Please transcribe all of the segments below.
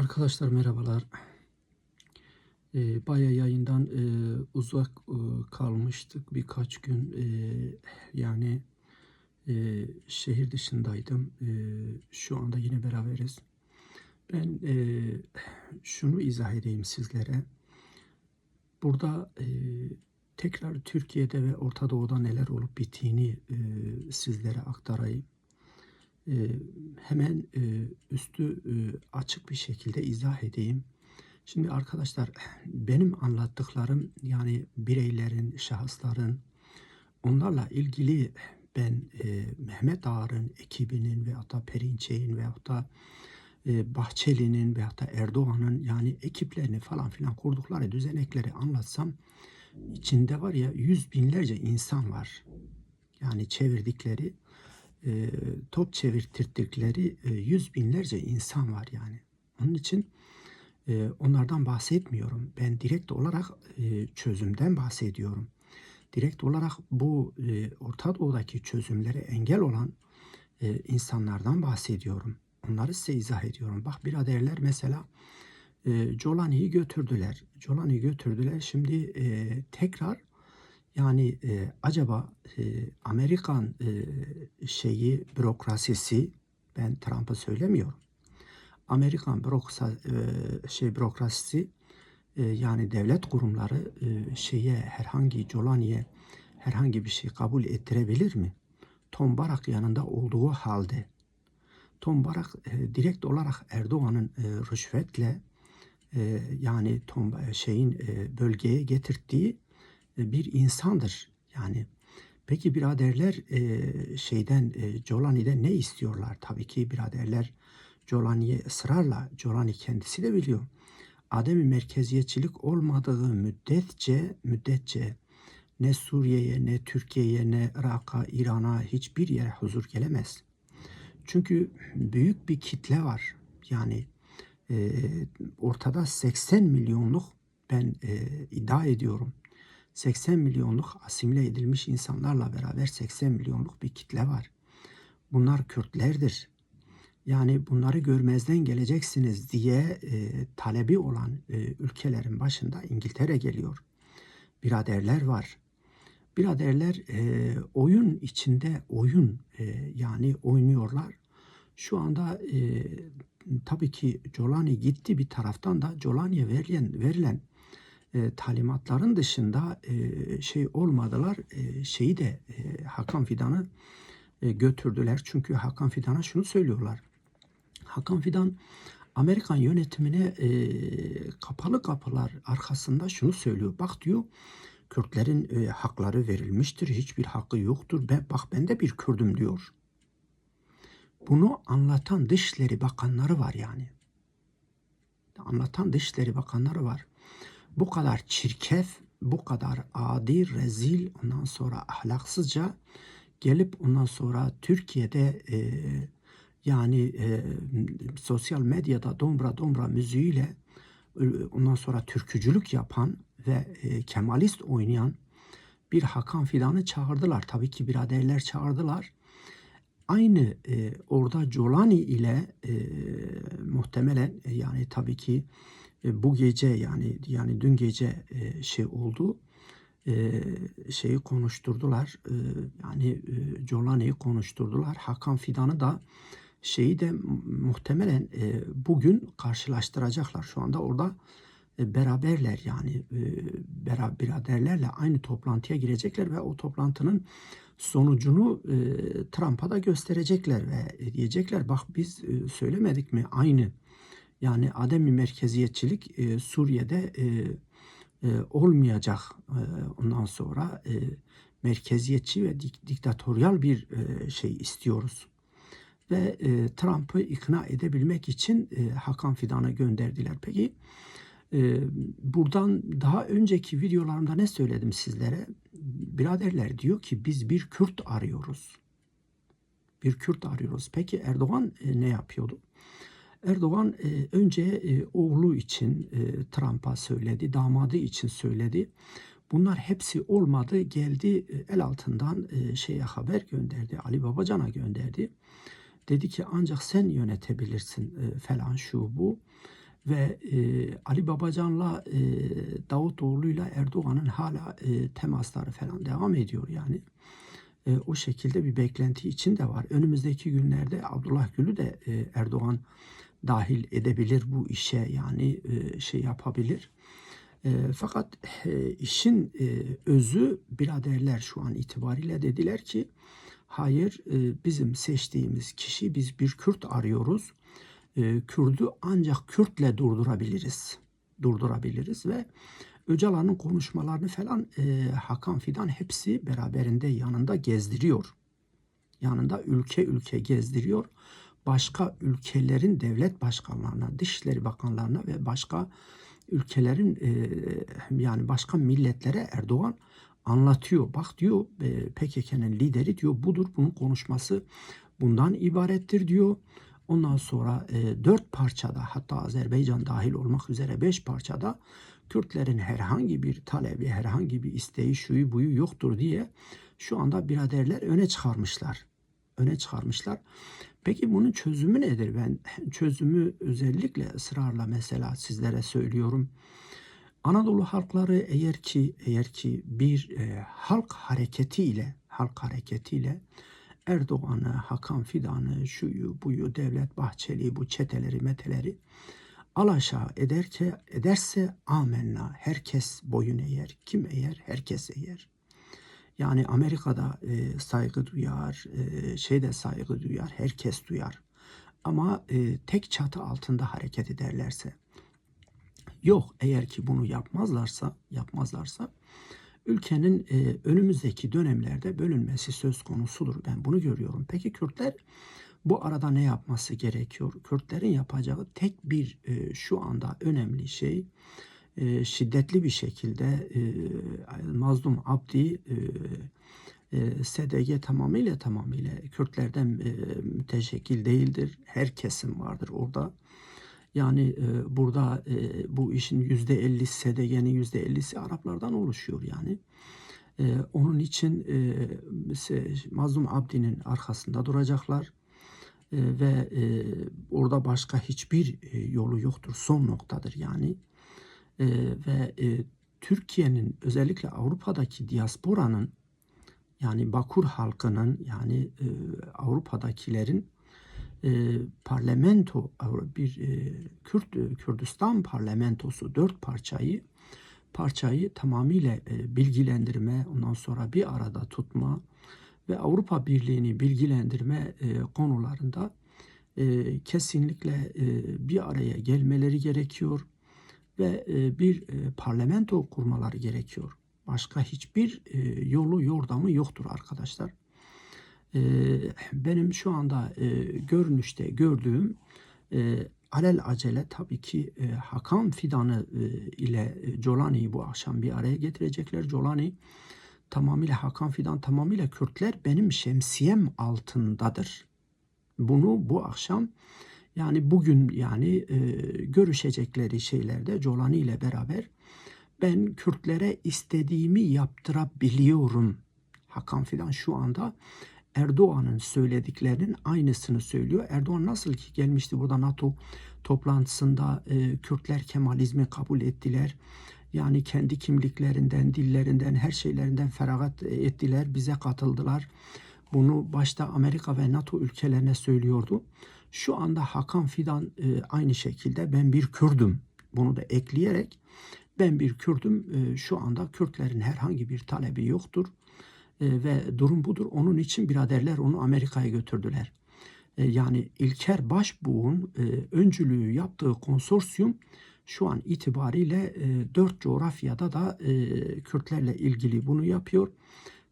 Arkadaşlar merhabalar. Ee, Baya yayından e, uzak e, kalmıştık birkaç gün. E, yani e, şehir dışındaydım. E, şu anda yine beraberiz. Ben e, şunu izah edeyim sizlere. Burada e, tekrar Türkiye'de ve Orta Doğu'da neler olup bittiğini e, sizlere aktarayım. E, hemen e, üstü e, açık bir şekilde izah edeyim. Şimdi arkadaşlar benim anlattıklarım yani bireylerin, şahısların onlarla ilgili ben Mehmet Ağar'ın ekibinin veyahut da Perinçek'in veyahut da Bahçeli'nin veyahut da Erdoğan'ın yani ekiplerini falan filan kurdukları düzenekleri anlatsam içinde var ya yüz binlerce insan var. Yani çevirdikleri e, top çevirttirdikleri e, yüz binlerce insan var yani. Onun için e, onlardan bahsetmiyorum. Ben direkt olarak e, çözümden bahsediyorum. Direkt olarak bu e, Orta Doğu'daki çözümlere engel olan e, insanlardan bahsediyorum. Onları size izah ediyorum. Bak biraderler mesela e, Jolani'yi götürdüler. Jolani'yi götürdüler. Şimdi e, tekrar yani e, acaba e, Amerikan e, şeyi bürokrasisi ben Trump'ı söylemiyorum. Amerikan büroksa, e, şey bürokrasisi e, yani devlet kurumları e, şeye herhangi Jolani'ye herhangi bir şey kabul ettirebilir mi? Tom Barak yanında olduğu halde Tom Barak e, direkt olarak Erdoğan'ın e, rüşvetle e, yani Tom şeyin e, bölgeye getirdiği e, bir insandır. Yani peki biraderler e, şeyden e, Jolani'den ne istiyorlar? Tabii ki biraderler Jolani'ye ısrarla Jolani kendisi de biliyor. Ademi merkeziyetçilik olmadığı müddetçe müddetçe ne Suriye'ye ne Türkiye'ye ne Irak'a, İran'a hiçbir yere huzur gelemez. Çünkü büyük bir kitle var. Yani e, ortada 80 milyonluk ben e, iddia ediyorum. 80 milyonluk asimile edilmiş insanlarla beraber 80 milyonluk bir kitle var. Bunlar Kürtlerdir. Yani bunları görmezden geleceksiniz diye e, talebi olan e, ülkelerin başında İngiltere geliyor. Biraderler var. Biraderler e, oyun içinde oyun e, yani oynuyorlar. Şu anda e, tabii ki Jolani gitti bir taraftan da Jolani'ye verilen, verilen e, talimatların dışında e, şey olmadılar. E, şeyi de e, Hakan Fidan'ı e, götürdüler. Çünkü Hakan Fidan'a şunu söylüyorlar. Hakan Fidan Amerikan yönetimine e, kapalı kapılar arkasında şunu söylüyor. Bak diyor Kürtlerin e, hakları verilmiştir. Hiçbir hakkı yoktur. Ben, bak ben de bir Kürdüm diyor. Bunu anlatan Dışişleri Bakanları var yani. Anlatan Dışişleri Bakanları var bu kadar çirkef, bu kadar adi, rezil, ondan sonra ahlaksızca gelip ondan sonra Türkiye'de e, yani e, sosyal medyada dombra dombra müziğiyle e, ondan sonra türkücülük yapan ve e, kemalist oynayan bir Hakan Fidan'ı çağırdılar. Tabii ki biraderler çağırdılar. Aynı e, orada Jolani ile e, muhtemelen e, yani tabii ki e, bu gece yani yani dün gece e, şey oldu. E, şeyi konuşturdular. Yani e, Jolani'yi konuşturdular. Hakan Fidan'ı da şeyi de muhtemelen bugün karşılaştıracaklar. Şu anda orada beraberler yani e, biraderlerle aynı toplantıya girecekler ve o toplantının sonucunu Trump'a da gösterecekler ve diyecekler bak biz söylemedik mi aynı yani ademi merkeziyetçilik e, Suriye'de e, e, olmayacak e, ondan sonra e, merkeziyetçi ve dik, diktatöryal bir e, şey istiyoruz. Ve e, Trump'ı ikna edebilmek için e, Hakan Fidan'ı gönderdiler. Peki e, buradan daha önceki videolarımda ne söyledim sizlere? Biraderler diyor ki biz bir Kürt arıyoruz. Bir Kürt arıyoruz. Peki Erdoğan e, ne yapıyordu? Erdoğan e, önce e, oğlu için e, Trump'a söyledi, damadı için söyledi. Bunlar hepsi olmadı. Geldi e, el altından e, şeye haber gönderdi. Ali Babacan'a gönderdi. Dedi ki ancak sen yönetebilirsin e, falan şu bu. ve e, Ali Babacan'la e, Davutoğlu'yla Erdoğan'ın hala e, temasları falan devam ediyor yani. E, o şekilde bir beklenti için de var. Önümüzdeki günlerde Abdullah Gül'ü de e, Erdoğan dahil edebilir bu işe yani e, şey yapabilir. E, fakat e, işin özü biraderler şu an itibariyle dediler ki hayır bizim seçtiğimiz kişi biz bir Kürt arıyoruz. E, Kürt'ü ancak Kürt'le durdurabiliriz. Durdurabiliriz ve Öcalan'ın konuşmalarını falan Hakan Fidan hepsi beraberinde yanında gezdiriyor. Yanında ülke ülke gezdiriyor. Başka ülkelerin devlet başkanlarına, dışişleri bakanlarına ve başka ülkelerin e, yani başka milletlere Erdoğan anlatıyor. Bak diyor e, PKK'nın lideri diyor budur bunun konuşması bundan ibarettir diyor. Ondan sonra e, dört parçada hatta Azerbaycan dahil olmak üzere beş parçada Kürtlerin herhangi bir talebi, herhangi bir isteği, şuyu buyu yoktur diye şu anda biraderler öne çıkarmışlar. Öne çıkarmışlar. Peki bunun çözümü nedir? Ben çözümü özellikle ısrarla mesela sizlere söylüyorum. Anadolu halkları eğer ki eğer ki bir e, halk hareketiyle halk hareketiyle Erdoğan'ı, Hakan Fidan'ı, şuyu, buyu, Devlet Bahçeli, bu çeteleri, meteleri alaşağı ederke, ederse amenna. Herkes boyun eğer. Kim eğer? Herkes eğer. Yani Amerika'da e, saygı duyar, e, şeyde saygı duyar, herkes duyar. Ama e, tek çatı altında hareket ederlerse, yok eğer ki bunu yapmazlarsa, yapmazlarsa ülkenin e, önümüzdeki dönemlerde bölünmesi söz konusudur. Ben bunu görüyorum. Peki Kürtler bu arada ne yapması gerekiyor? Kürtlerin yapacağı tek bir e, şu anda önemli şey e, şiddetli bir şekilde e, Mazlum Abdi e, e, SDG tamamıyla tamamıyla Kürtlerden e, müteşekkil değildir. Her kesim vardır orada. Yani e, burada e, bu işin yüzde ellisi SDG'nin yüzde ellisi Araplardan oluşuyor yani. E, onun için e, Mazlum Abdi'nin arkasında duracaklar. E, ve e, orada başka hiçbir e, yolu yoktur. Son noktadır yani. E, ve e, Türkiye'nin özellikle Avrupa'daki diasporanın yani Bakur halkının yani e, Avrupa'dakilerin e, parlamento bir e, Kürt Kürdistan parlamentosu dört parçayı parçayı tamamıyla e, bilgilendirme ondan sonra bir arada tutma ve Avrupa Birliği'ni bilgilendirme e, konularında e, kesinlikle e, bir araya gelmeleri gerekiyor ve e, bir e, parlamento kurmaları gerekiyor. Başka hiçbir e, yolu yordamı yoktur arkadaşlar. Benim şu anda görünüşte gördüğüm alel acele tabii ki Hakan Fidan'ı ile Colani'yi bu akşam bir araya getirecekler. Colani tamamıyla Hakan Fidan tamamıyla Kürtler benim şemsiyem altındadır. Bunu bu akşam yani bugün yani e, görüşecekleri şeylerde Colani ile beraber ben Kürtlere istediğimi yaptırabiliyorum. Hakan Fidan şu anda Erdoğan'ın söylediklerinin aynısını söylüyor. Erdoğan nasıl ki gelmişti burada NATO toplantısında e, Kürtler Kemalizmi kabul ettiler. Yani kendi kimliklerinden, dillerinden, her şeylerinden feragat ettiler, bize katıldılar. Bunu başta Amerika ve NATO ülkelerine söylüyordu. Şu anda Hakan Fidan e, aynı şekilde ben bir Kürdüm. Bunu da ekleyerek ben bir Kürdüm. E, şu anda Kürtlerin herhangi bir talebi yoktur. E, ve durum budur. Onun için biraderler onu Amerika'ya götürdüler. E, yani İlker Başbuğ'un e, öncülüğü yaptığı konsorsiyum şu an itibariyle e, dört coğrafyada da e, Kürtlerle ilgili bunu yapıyor.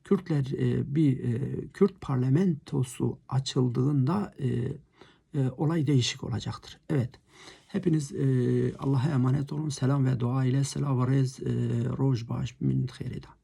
Kürtler e, bir e, Kürt parlamentosu açıldığında e, e, olay değişik olacaktır. Evet. Hepiniz e, Allah'a emanet olun. Selam ve dua ile selavarez e, roj baş min khairida.